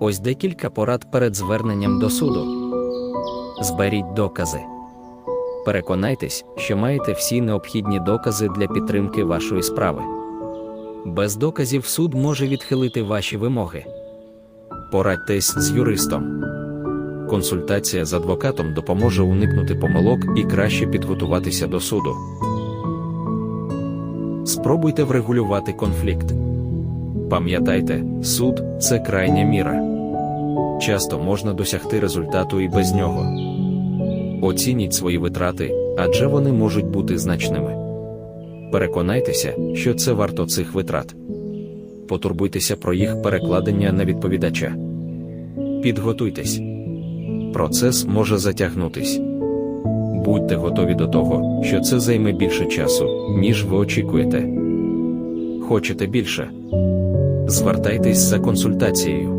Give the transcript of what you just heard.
Ось декілька порад перед зверненням до суду. Зберіть докази. Переконайтесь, що маєте всі необхідні докази для підтримки вашої справи. Без доказів суд може відхилити ваші вимоги. Порадьтесь з юристом. Консультація з адвокатом допоможе уникнути помилок і краще підготуватися до суду. Спробуйте врегулювати конфлікт. Пам'ятайте, суд це крайня міра. Часто можна досягти результату і без нього. Оцініть свої витрати, адже вони можуть бути значними. Переконайтеся, що це варто цих витрат. Потурбуйтеся про їх перекладення на відповідача. Підготуйтесь. Процес може затягнутись. Будьте готові до того, що це займе більше часу, ніж ви очікуєте. Хочете більше? Звертайтесь за консультацією.